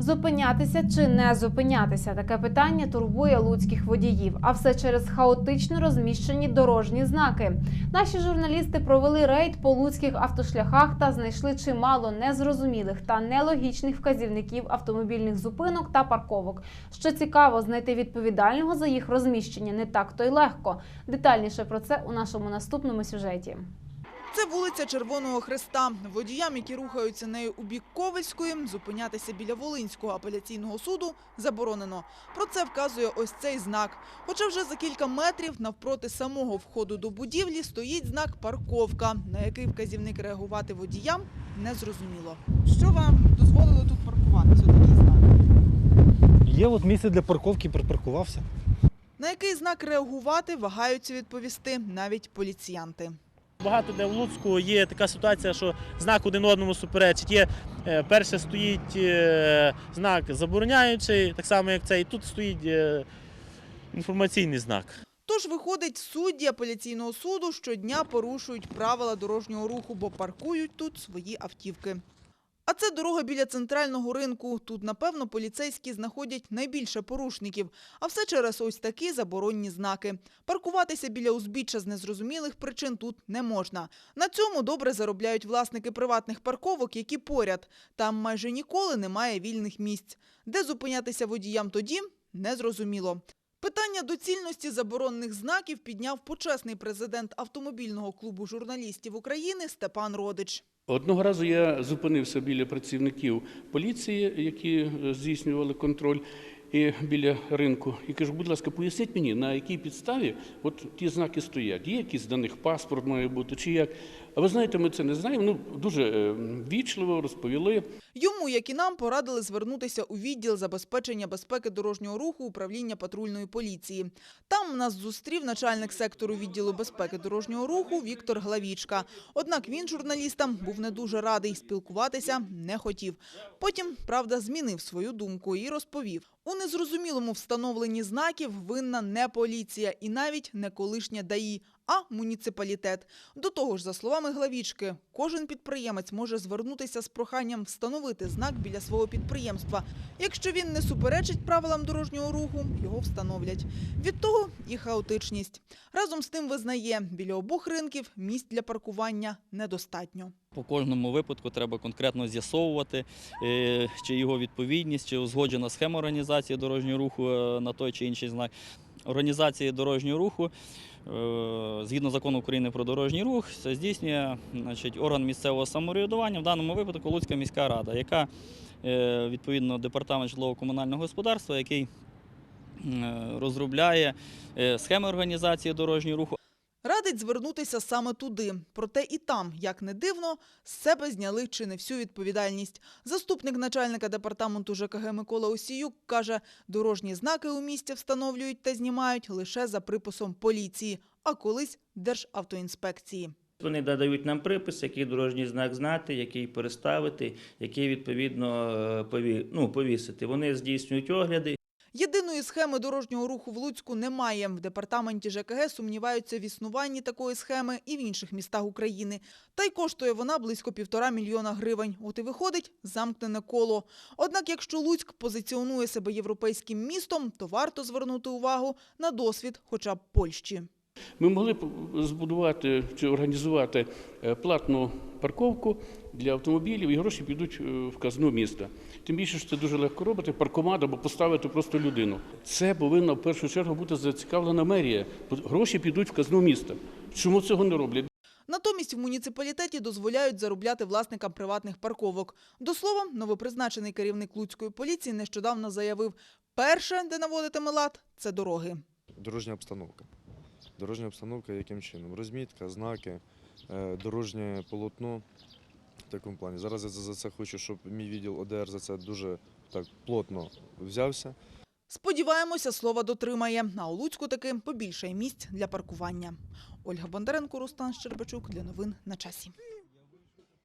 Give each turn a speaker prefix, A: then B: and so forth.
A: Зупинятися чи не зупинятися? Таке питання турбує луцьких водіїв. А все через хаотично розміщені дорожні знаки. Наші журналісти провели рейд по луцьких автошляхах та знайшли чимало незрозумілих та нелогічних вказівників автомобільних зупинок та парковок. Що цікаво, знайти відповідального за їх розміщення не так то й легко. Детальніше про це у нашому наступному сюжеті.
B: Це вулиця Червоного Хреста. Водіям, які рухаються нею у бік Ковельської, зупинятися біля Волинського апеляційного суду заборонено. Про це вказує ось цей знак. Хоча вже за кілька метрів навпроти самого входу до будівлі стоїть знак «Парковка», на який вказівник реагувати водіям незрозуміло. Що вам дозволило тут паркуватися? Такий знак.
C: Є от місце для парковки, припаркувався.
B: На який знак реагувати вагаються відповісти навіть поліціянти.
D: Багато де в Луцьку є така ситуація, що знак один одному суперечить. Є е, перше стоїть е, знак забороняючий, так само як цей. Тут стоїть е, інформаційний знак.
B: Тож виходить, судді апеляційного суду щодня порушують правила дорожнього руху, бо паркують тут свої автівки. А це дорога біля центрального ринку. Тут, напевно, поліцейські знаходять найбільше порушників. А все через ось такі заборонні знаки. Паркуватися біля узбіччя з незрозумілих причин тут не можна. На цьому добре заробляють власники приватних парковок, які поряд. Там майже ніколи немає вільних місць. Де зупинятися водіям тоді – незрозуміло. Питання доцільності заборонних знаків підняв почесний президент автомобільного клубу журналістів України Степан Родич.
E: Одного разу я зупинився біля працівників поліції, які е, здійснювали контроль, і біля ринку. І кажу, будь ласка, поясніть мені, на якій підставі от ті знаки стоять. Є якийсь до них паспорт має бути, чи як. А ви знаєте, ми це не знаємо. Ну дуже е, вічливо розповіли.
B: Йому, як і нам, порадили звернутися у відділ забезпечення безпеки дорожнього руху управління патрульної поліції. Там нас зустрів начальник сектору відділу безпеки дорожнього руху Віктор Главічка. Однак він журналістам був не дуже радий, спілкуватися не хотів. Потім, правда, змінив свою думку і розповів. У незрозумілому встановленні знаків винна не поліція і навіть не колишня ДАІ, а муніципалітет. До того ж, за словами Главічки, кожен підприємець може звернутися з проханням встановити знак біля свого підприємства. Якщо він не суперечить правилам дорожнього руху, його встановлять. Від того і хаотичність. Разом з тим визнає, біля обох ринків місць для паркування недостатньо.
F: По кожному випадку треба конкретно з'ясовувати, е, чи його відповідність, чи узгоджена схема організації дорожнього руху е, на той чи інший знак. Організації дорожнього руху е, згідно закону України про дорожній рух, це здійснює значить, орган місцевого самоврядування, в даному випадку Луцька міська рада, яка е, відповідно департамент житлово-комунального господарства, який розробляє е, схеми організації дорожнього руху,
B: Радить звернутися саме туди. Проте і там, як не дивно, з себе зняли чи не всю відповідальність. Заступник начальника департаменту ЖКГ Микола Осіюк каже, дорожні знаки у місті встановлюють та знімають лише за приписом поліції, а колись Державтоінспекції.
G: Вони надають нам припис, який дорожній знак знати, який переставити, який відповідно е, пові- ну, повісити. Вони здійснюють огляди.
B: Єдиної схеми дорожнього руху в Луцьку немає. В департаменті ЖКГ сумніваються в існуванні такої схеми і в інших містах України. Та й коштує вона близько півтора мільйона гривень. От і виходить замкнене коло. Однак, якщо Луцьк позиціонує себе європейським містом, то варто звернути увагу на досвід хоча б Польщі.
E: Ми могли б збудувати чи організувати е, платну парковку для автомобілів, і гроші підуть е, в казну міста. Тим більше, що це дуже легко робити, паркомат або поставити просто людину. Це повинна в першу чергу бути зацікавлена мерія. Гроші підуть в казну міста. Чому цього не роблять?
B: Натомість в муніципалітеті дозволяють заробляти власникам приватних парковок. До слова, новопризначений керівник Луцької поліції нещодавно заявив, перше, де наводитиме лад, це дороги.
H: Дорожня обстановка. Дорожня обстановка яким чином? Розмітка, знаки, е, дорожнє полотно в такому плані. Зараз я за це хочу, щоб мій відділ ОДР за це дуже так плотно взявся.
B: Сподіваємося, слова дотримає. А у Луцьку таки побільшає місць для паркування. Ольга Бондаренко, Рустан Щербачук для новин на часі.